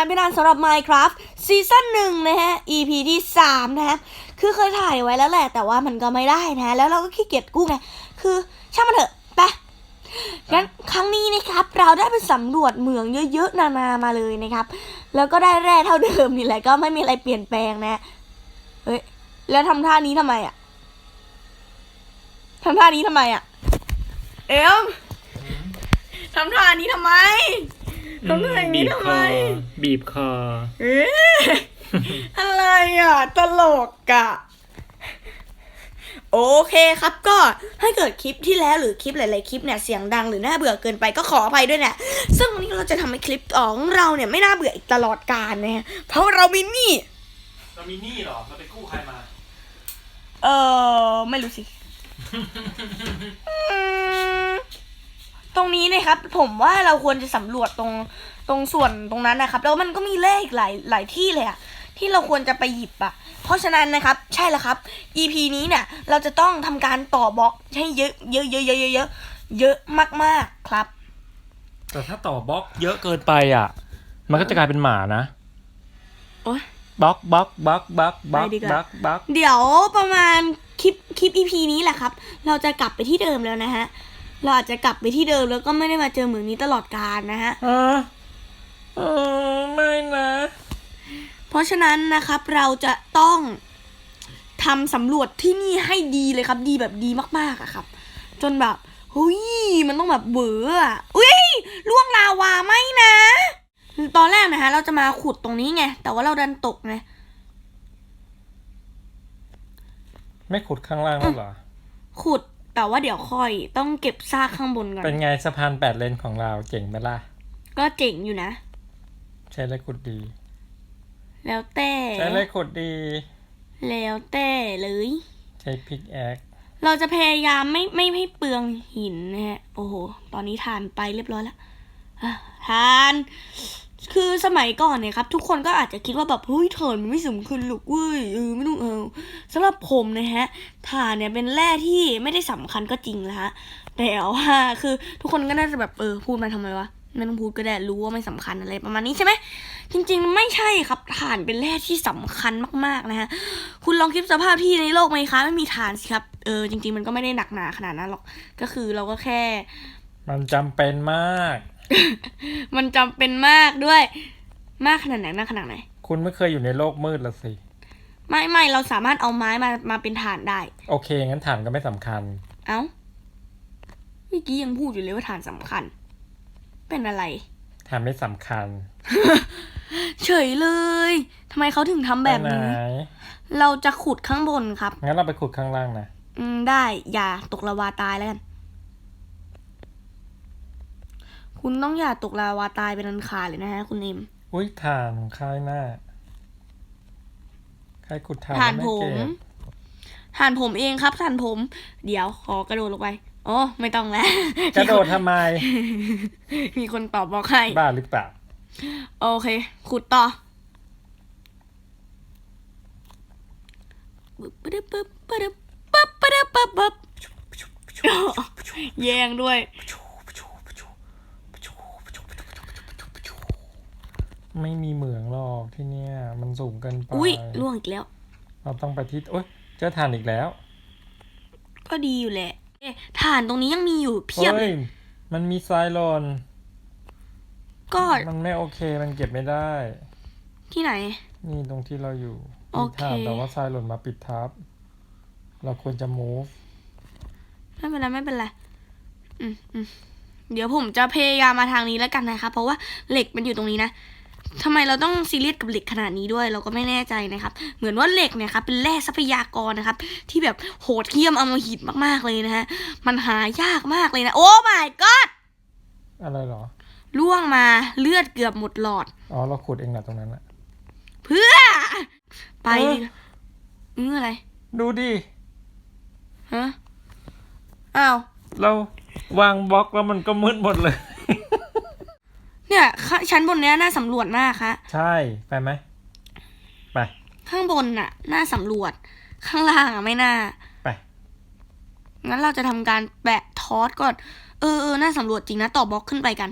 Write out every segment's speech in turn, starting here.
ายไปนานสำหรับ Minecraft ซีซั่นหนึ่งนะฮะ EP ที่3นะฮะ คือเคยถ่ายไว้แล้วแหละ แต่ว่ามันก็ไม่ได้นะ แล้วเราก็ขี้เกียจกู้ไง คือช่างมันเถอะไปงั้นครั้งนี้นะครับ เราได้ไปสำรวจเหมืองเยอะๆ นานามาเลยนะครับ แล้วก็ได้แร่เท่าเดิมนี่แหละ ก็ไม่มีอะไรเปลี่ยนแปลงนะ เฮ้ย แล้วทำท่านี้ทำไมอะทำท่านี้ทำไมอะเอ็มทำท่านี้ทำไม ทำท่าอย่างนี้ทำไมบีบคอ เอ๊ะอะไรอะ ตลกอะ โอเคครับก็ถ้าเกิดคลิปที่แล้วหรือคลิปหลาย ๆ คลิปเนี่ยเสียงดังหรือน่าเบื่อเกินไปก็ขออภัยด้วยเนี่ย ซึ่งวันนี้เราจะทำให้คลิปของเราเนี่ยไม่น่าเบื่ออีกตลอดกาลนะฮะเพราะเรามีนี่ เรามีหนี้เหรอ เราไปกู้ใครมา เออไม่รู้สิอืม ตรงนี้นะครับ ผมว่าเราควรจะสำรวจตรงตรงส่วนตรงนั้นนะครับ แล้วมันก็มีเลขหลายหลายที่เลยอะที่เราควรจะไปหยิบอะเพราะฉะนั้นนะครับ ใช่แล้วครับ EP นี้เนี่ย เราจะต้องทำการต่อบล็อกให้เยอะเยอะเยอะเยอะเยอะเยอะเยอะมากๆครับ แต่ถ้าต่อบล็อกเยอะเกินไปอะ มันก็จะกลายเป็นหมานะโอ๊ย บล็อกบล็อกบล็อกบล็อกบล็อกไปดีกว่าบล็อกบล็อก เดี๋ยวประมาณคลิปคลิป EP นี้แหละครับ เราจะกลับไปที่เดิมแล้วนะฮะ เราอาจจะกลับไปที่เดิมแล้วก็ไม่ได้มาเจอเหมืองนี้ตลอดกาลนะฮะอ่าเออไม่นะ เพราะฉะนั้นนะครับเราจะต้องทำสำรวจที่นี่ให้ดีเลยครับ ดีแบบดีมากๆอะครับ จนแบบเฮ้ยมันต้องแบบเบื่ออะอุ้ยล่วงลาวาไม่นะ ตอนแรกนะฮะ เราจะมาขุดตรงนี้ไง แต่ว่าเราดันตกไงไม่ขุดข้างล่างแล้วเหรอขุด แต่ว่าเดี๋ยวค่อยต้องเก็บซากข้างบนก่อน เป็นไงสะพานแปดเลนของเราเจ๋งไหมล่ะ ก็เจ๋งอยู่นะ ใช้เลยขุดดี แล้วแต่ใช้เลยขุดดี แล้วแต่เลย ใช้พิกแอคเราจะพยายามไม่ไม่ให้เปลืองหินนะฮะ โอ้โห ตอนนี้ทานไปเรียบร้อยแล้วอะทาน คือสมัยก่อนเนี่ยครับ ทุกคนก็อาจจะคิดว่าแบบเฮ้ยถ่านมันไม่สำคัญหรอกเว้ยเออไม่ต้องเอาสำหรับผมนะฮะถ่านเนี่ยเป็นแร่ที่ไม่ได้สำคัญก็จริงแล้วฮะแต่ว่าคือทุกคนก็น่าจะแบบเออพูดมาทำไมวะไม่ต้องพูดก็ได้รู้ว่าไม่สำคัญอะไรประมาณนี้ใช่ไหมจริง ๆ ไม่ใช่ครับถ่านเป็นแร่ที่สำคัญมากๆนะฮะคุณลองคิดสภาพที่ในโลกไหมคะไม่มีฐานสิครับเออจริง ๆ มันก็ไม่ได้หนักหนาขนาดนั้นหรอกก็คือเราก็แค่ มันจำเป็นมาก มันจำเป็นมากด้วย มากขนาดไหนมากขนาดไหน คุณไม่เคยอยู่ในโลกมืดละสิ ไม่ไม่เราสามารถเอาไม้มามาเป็นฐานได้ โอเค งั้นฐานก็ไม่สำคัญ เอ้าเมื่อกี้ยังพูดอยู่เลยว่าฐานสำคัญ เป็นอะไร ฐานไม่สำคัญ เฉยเลยทำไมเขาถึงทำแบบไปนี้ไหนเราจะขุดข้างบนครับ งั้นเราไปขุดข้างล่างนะ อืมได้ อย่าตกลาวาตายแล้วกัน คุณต้องอย่าตกลาวาตายเป็นอันขาดเลยนะฮะ คุณเอ็มอุ้ยฐานของใครน่ะใครขุดฐานฐานไม่ผมเก็บฐานผมเองครับฐานผม เดี๋ยวขอกระโดดลงไปโอ้ไม่ต้องแล้ว กระโดดทำไม มีคนตอบบอกให้ บ้าหรือเปล่า โอเค ขุดต่อปึ๊บปึ๊บปึ๊บปึ๊บปึ๊บปึ๊บปึ๊บปึ๊บแย่งด้วย ไม่มีเหมืองหรอกที่เนี่ย มันสูงเกินไปอุ้ยล่วงอีกแล้ว เราต้องไปที่โอ๊ยเจอฐานอีกแล้ว ก็ดีอยู่แหละเอ๊ะฐานตรงนี้ยังมีอยู่เพียบเฮ้เลยยมันมีทรายหล่นก็มันไม่โอเคมันเก็บไม่ได้ ที่ไหน นี่ตรงที่เราอยู่โอมีเค ฐานแต่ว่าทรายหล่นมาปิดทับ เราควรจะ move ไม่เป็นไรไม่เป็นไรอืมอืมเดี๋ยวผมจะพยายามมาทางนี้แล้วกันนะคะ เพราะว่าเหล็กมันอยู่ตรงนี้นะ ทำไมเราต้องซีเรียสกับเหล็กขนาดนี้ด้วยเราก็ไม่แน่ใจนะครับ เหมือนว่าเหล็กเนี่ยครับเป็นแร่ทรัพยากรนะครับ ที่แบบโหดเหี้ยมอำมหิตมากๆเลยนะฮะมันหายากมากเลยนะโอ้ my god อะไรเหรอล่วงมาเลือดเกือบหมดหลอดอ๋อเราขุดเองแหละตรงนั้นแหละเพื่อ ไปเออดิเอออะไร ดูดิฮะอ้าวเราวางบล็อกแล้วมันก็มืดหมดเลย เนี่ยข้าชั้นบนเนี้ยน่าสำรวจมากคะใช่ไปไหมไป ข้างบนน่ะ น่าสำรวจ ข้างล่างอะไม่น่าไปงั้นเราจะทำการแปะทอสก่อน เออเออน่าสำรวจจริงนะ ต่อบล็อกขึ้นไปกัน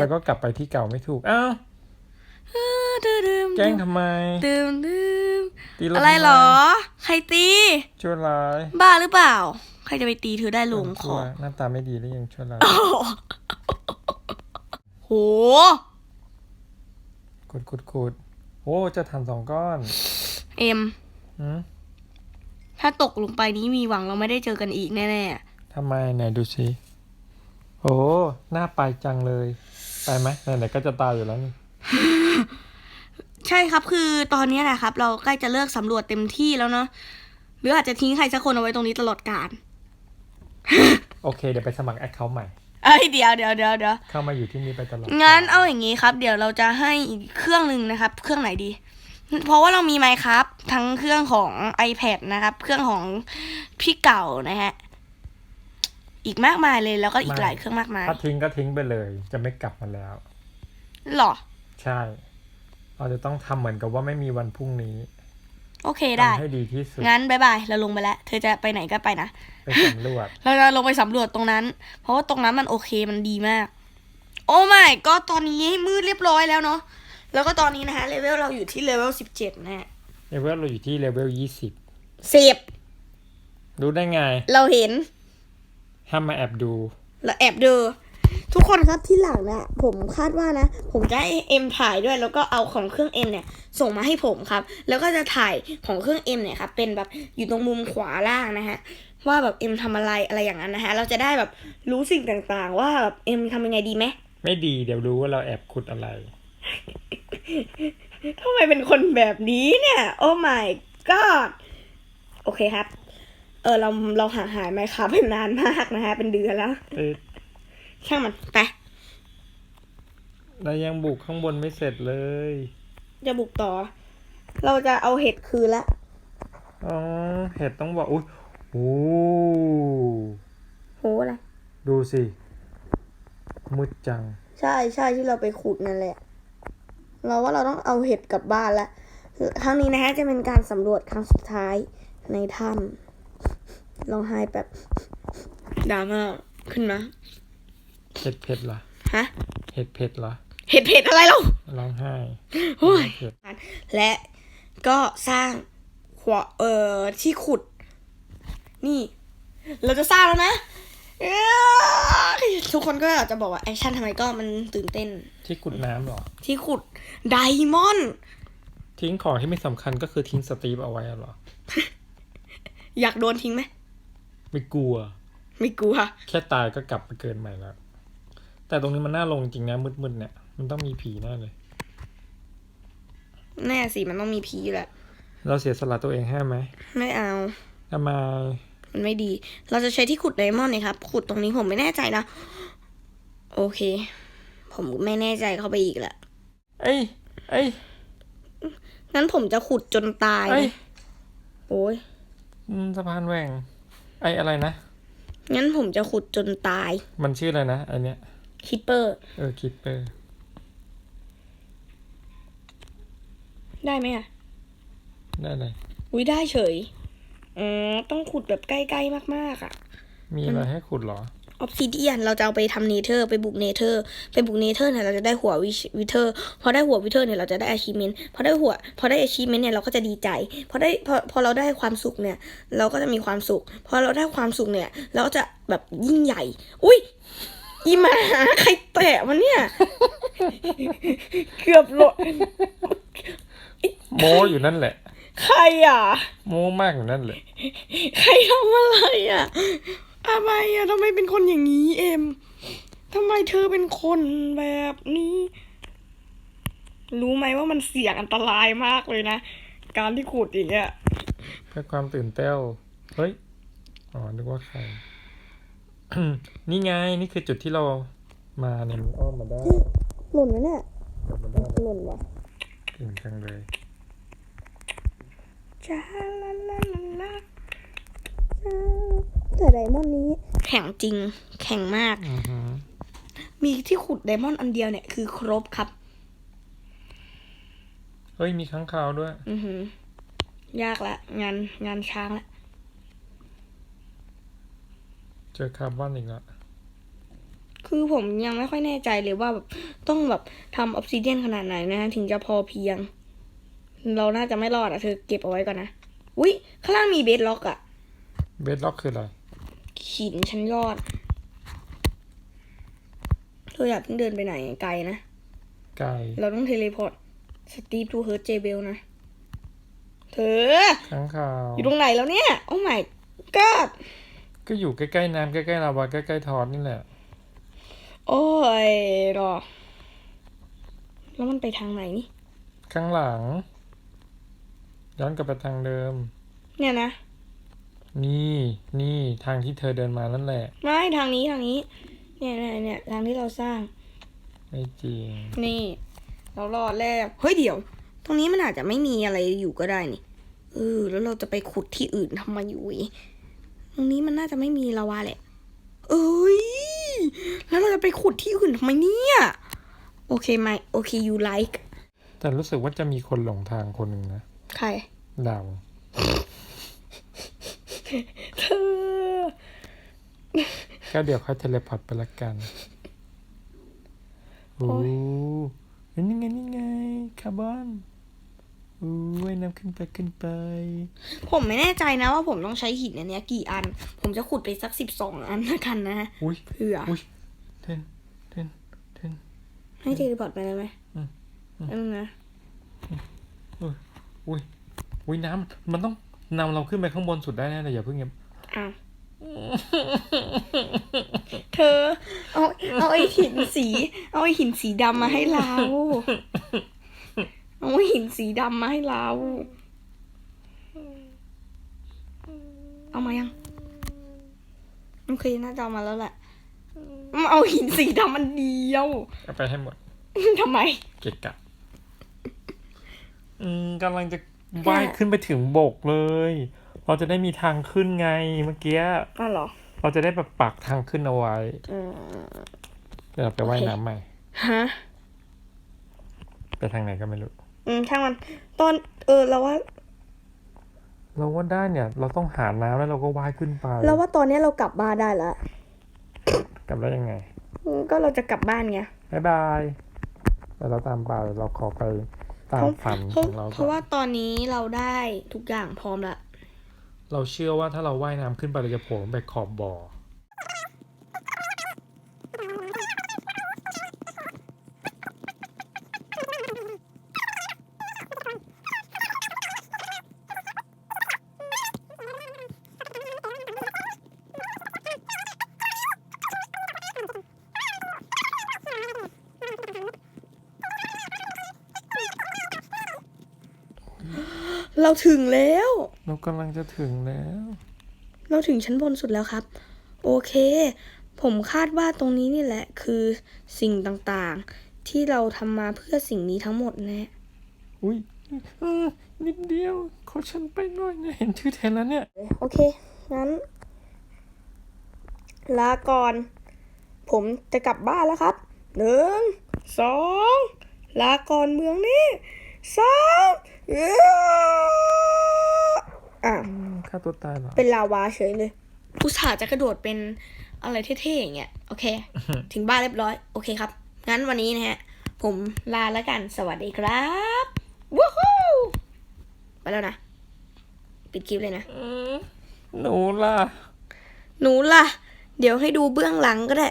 แล้วก็กลับไปที่เก่าไม่ถูก อ้าวดืมแกล้งทำไมดืมดืมตีเราอะไรทำมเหรอ ใครตี ชั่วร้ายบ้าหรือเปล่า ใครจะไปตีเธอได้หลงคชั่อวหน้าตาไม่ดีแล้วยังชั่วร้ายโห ขุดขุดขุดโอ้จะทำสองก้อนเอ็ม หืมถ้าตกลงไปนี้มีหวังเราไม่ได้เจอกันอีกแน่ทำไมไหนดูสิโอ้หน้าไปจังเลย ไปไหมไหนๆก็จะตายอยู่แล้วนี่ๆใช่ครับคือตอนนี้นะครับ เราใกล้จะเลิกสำรวจเต็มที่แล้วเนาะหรืออาจจะทิ้งใครสักคนเอาไว้ตรงนี้ตลอดกาลโอเค เดี๋ยวไปสมัครแอคเคาท์ใหม่เอ้ยเดี๋ยวเดี๋ยวเดี๋ยวเดี๋ยวเข้ามาอยู่ที่นี่ไปตลอดงั้นเอาอย่างนี้ครับ เดี๋ยวเราจะให้อีกเครื่องหนึ่งนะครับ เครื่องไหนดี เพราะว่าเรามีไมค์ครับ ทั้งเครื่องของ iPad นะครับ เครื่องของพี่เก่านะฮะ อีกมากมายเลยแล้วก็อีกหลายเครื่องมากมาย ถ้าทิ้งก็ทิ้งไปเลย จะไม่กลับมาแล้วหรอ ใช่ เราจะต้องทำเหมือนกับว่าไม่มีวันพรุ่งนี้ โอเคได้ทำให้ดีที่สุดงั้นบายบายเราลงไปแล้ว เธอจะไปไหนก็ไปนะไปสำรวจเราจะลงไปสำรวจตรงนั้น เพราะว่าตรงนั้นมันโอเคมันดีมาก โอ้ไม่ก็ตอนนี้มืดเรียบร้อยแล้วเนาะแล้วก็ตอนนี้นะฮะเลเวลเราอยู่ที่เลเวลสิบเจ็ดนะฮะเลเวลเราอยู่ที่เลเวลยี่สิบสิบรู้ได้ไง เราเห็น ห้ามมาแอบดูเราแอบดู ทุกคนครับที่หลังนะผมคาดว่านะ ผมจะให้เอ็มถ่ายด้วย แล้วก็เอาของเครื่องเอ็มเนี่ย ส่งมาให้ผมครับ แล้วก็จะถ่ายของเครื่องเอ็มเนี่ยครับเป็นแบบอยู่ตรงมุมขวาล่างนะฮะว่าแบบเอ็มทำอะไรอะไรอย่างนั้นนะฮะเราจะได้แบบรู้สิ่งต่างๆ ว่าแบบเอ็มทำยังไงดีไหมไม่ดีเดี๋ยวรู้ว่าเราแอบขุดอะไรทำไมเป็นคนแบบนี้เนี่ย โอ้ my god โอเคครับ เออเราเราห่างหายไหมครับเป็นนานมากนะฮะ เป็นเดือนแล้วเอ้ยช่างมันไปเรายังบุกข้างบนไม่เสร็จเลย จะบุกต่อ เราจะเอาเห็ดคืนละอ๋อเห็ดต้องบอกอุ้ยโอ้โหอะไรดูสิมืดจัง ใช่ใช่ที่เราไปขุดนั่นแหละ เราว่าเราต้องเอาเห็ดกลับบ้านละครั้งนี้นะฮะจะเป็นการสำรวจครั้งสุดท้ายในถ้ำ ลองไห้แบบดราม่าขึ้นมาเห็ดเผ็ดเหรอฮะเห็ดเผ็ดเหรอเห็ดเผ็ดอะไรเราร้องไห้โอ้ยเผ็ดและก็สร้างหัวเอ่อที่ขุด นี่ เราจะสร้างแล้วนะเอ้ยทุกคนก็อาจจะบอกว่าแอคชั่นทำไมก็มันตื่นเต้น ที่ขุดน้ำเหรอ ที่ขุดไดมอนด์ทิ้งของที่ไม่สำคัญก็คือทิ้งสตีฟเอาไว้อะเหรอ อยากโดนทิ้งไหม ไม่กลัว ไม่กลัว แค่ตายก็กลับไปเกินใหม่แล้ว แต่ตรงนี้มันน่าลงจริงนะมืดๆเนี่ย มันต้องมีผีแน่เลย แน่สิมันต้องมีผีแหละ เราเสียสละตัวเองให้ไหม ไม่เอาทำไมมันไม่ดี เราจะใช้ที่ขุดไดมอนด์เนี่ยครับ ขุดตรงนี้ผมไม่แน่ใจนะ โอเค ผมไม่แน่ใจเข้าไปอีกแหละ เอ้ย เอ้ย งั้นผมจะขุดจนตาย เอ้ย โอ้ยอืมสะพานแหว่ง ไอ้อะไรนะ งั้นผมจะขุดจนตายมันชื่ออะไรนะไอเนี้ยคิปเปอร์ เออคิปเปอร์ได้ไหมอะ ได้เลยอุ้ยได้เฉย อ๋อ ต้องขุดแบบใกล้ๆมากๆอะ มีอะไรให้ขุดเหรอ ออฟซิเดียนเราจะเอาไปทำเนเธอร์ไปบุกเนเธอร์ไปบุกเนเธอร์เนี่ยเราจะได้หัววิเทอร์พอได้หัววิเทอร์เนี่ยเราจะได้ achievement พอได้หัวพอได้ achievement เนี่ยเราก็จะดีใจพอได้พอพอเราได้ความสุขเนี่ย เราก็จะมีความสุข พอเราได้ความสุขเนี่ย เราก็จะแบบยิ่งใหญ่ อุ้ยอีหมาใครแตะมันเนี่ย เกือบหล่นโมอยู่นั่นแหละ ใครอะ โมมากอยู่นั่นแหละ ใครทำอะไรอะ ทำไมอะทำไมเป็นคนอย่างนี้เอ็มทำไมเธอเป็นคนแบบนี้ รู้ไหมว่ามันเสี่ยงอันตรายมากเลยนะ การที่ขุดอย่างเงี้ยเพื่อความตื่นเต้นเฮ้ย อ๋อ นึกว่าใคร นี่ไง นี่คือจุดที่เรามาเนี่ยมันอ้อมมาได้หล่นไหมเนี่ยกลับมาได้หล่นว่ะเก่งจังเลยจ้าลาลาลาลา แต่ไดมอนด์นี้แข็งจริง แข็งมากอือหือมีที่ขุดไดมอนด์อันเดียวเนี่ยคือครบครับ เฮ้ย มีค้างคาวด้วย อือหือยากละ งานงานช้างละ เจอคาร์บอนอีกละคือผมยังไม่ค่อยแน่ใจเลยว่าแบบต้องแบบทำออ s ซิเดียนขนาดไหนนะถึงจะพอเพียง เราน่าจะไม่รอดอะเธอเก็บเอาไว้ก่อนนะ อุ๊ย ข้างล่างมีเบสล็อกอะ เบสล็อกคืออะไร หินชั้นยอดเธออยากเพิ่งเดินไปไหนไกลนะ ไก่เราต้องเทเลพอร์ตสตีฟทูเฮิร์ตเจเบลนะ เธอค้างคาวอยู่ตรงไหนแล้วเนี่ย โอ้ my god ก็อยู่ใกล้ๆน้ำใกล้ๆลาวาใกล้ๆทอดนี่แหละ โอ้ยรอ แล้วมันไปทางไหนนี่ ข้างหลัง ย้อนกลับไปทางเดิม เนี่ยนะ นี่นี่ทางที่เธอเดินมานั่นแหละ ไม่ทางนี้ทางนี้ เนี่ยเนี่ยเนี่ยทางที่เราสร้าง ไม่จริง นี่ เรารอดแล้วเฮ้ยเดี๋ยว ตรงนี้มันอาจจะไม่มีอะไรอยู่ก็ได้นี่เออแล้วเราจะไปขุดที่อื่นทำไมอยู่อีตรงนี้มันน่าจะไม่มีลาวาแหละ เอ้ยแล้วเราจะไปขุดที่อื่นทำไมเนี่ยโอเคไหมโอเค you like แต่รู้สึกว่าจะมีคนหลงทางคนหนึ่งนะ ใครดาว เธอก็เดี๋ยวค่อยเทเลพอร์ตไปละกันโอ้โอ้ยเห็นยังไงนี่ไงคาร์บอนโอ้ยน้ำขึ้นไปขึ้นไป ผมไม่แน่ใจนะว่าผมต้องใช้หินอันเนี้ยกี่อัน ผมจะขุดไปสักสิบสองอันแล้วกันนะอุ้ยเผื่ออุ้ยเทนเทนเทนให้เทเลพอร์ตไปเลยไหมอืมอืมอันนึงนะอุ้ยอุ้ยน้ำมันต้อง นำเราขึ้นไปข้างบนสุดได้แน่เลยอย่าเพิ่งเงียบอ้าวเธอ เอาเอาไอหินสี เอาไอหินสีดำมาให้เรา เอาไอหินสีดำมาให้เรา เอามายังโอเคน่าจะเอามาแล้วแหละมาเอาหินสีดำมันเดียวเอาไปให้หมดทำไม เกะกะอืมกำลังจะ ว่ายขึ้นไปถึงบกเลย เราจะได้มีทางขึ้นไงเมื่อกี้อ้าวเหรอ เราจะได้แบบปักทางขึ้นเอาไว้อืมเดี๋ยวเราไปว่ายโอเคน้ำใหม่ ฮะ ไปทางไหนก็ไม่รู้ อืมช่างมัน ตอน เออ เราว่า เราว่าได้เนี่ย เราต้องหาน้ำแล้วเราก็ว่ายขึ้นไป เราว่าตอนนี้เรากลับบ้านได้แล้วกลับได้ยังไงอืมก็เราจะกลับบ้านไงบายบายแต่เราตามไปเราขอไป ตามฝันเพขราะองเราเพก่อราะว่านตอนนี้เราได้ทุกอย่างพร้อมละ เราเชื่อว่าถ้าเราว่ายน้ำขึ้นไปเราจะโผล่ไปขอบบ่อ เราถึงแล้ว เรากำลังจะถึงแล้ว เราถึงชั้นบนสุดแล้วครับ โอเค ผมคาดว่าตรงนี้นี่แหละ คือสิ่งต่างๆ ที่เราทำมาเพื่อสิ่งนี้ทั้งหมดนะอุ้ยเออนิดเดียวขอฉันไปหน่อยนะเห็นชื่อแทนแล้วเนี่ย โอเค งั้น ลาก่อน ผมจะกลับบ้านแล้วครับหนึ่งสองลาก่อนเมืองนี้สามเอ้ออะฆ่าตัวตายเหรอ เป็นลาวาเฉยเลยอุตส่าห์จะกระโดดเป็นอะไรเท่ๆอย่างเงี้ย โอเค ถึงบ้านเรียบร้อย โอเคครับ งั้นวันนี้นะฮะ ผมลาแล้วกัน สวัสดีครับวู้ฮู้ไปแล้วนะ ปิดคลิปเลยนะอืมหนูล่ะ หนูล่ะ เดี๋ยวให้ดูเบื้องหลังก็ได้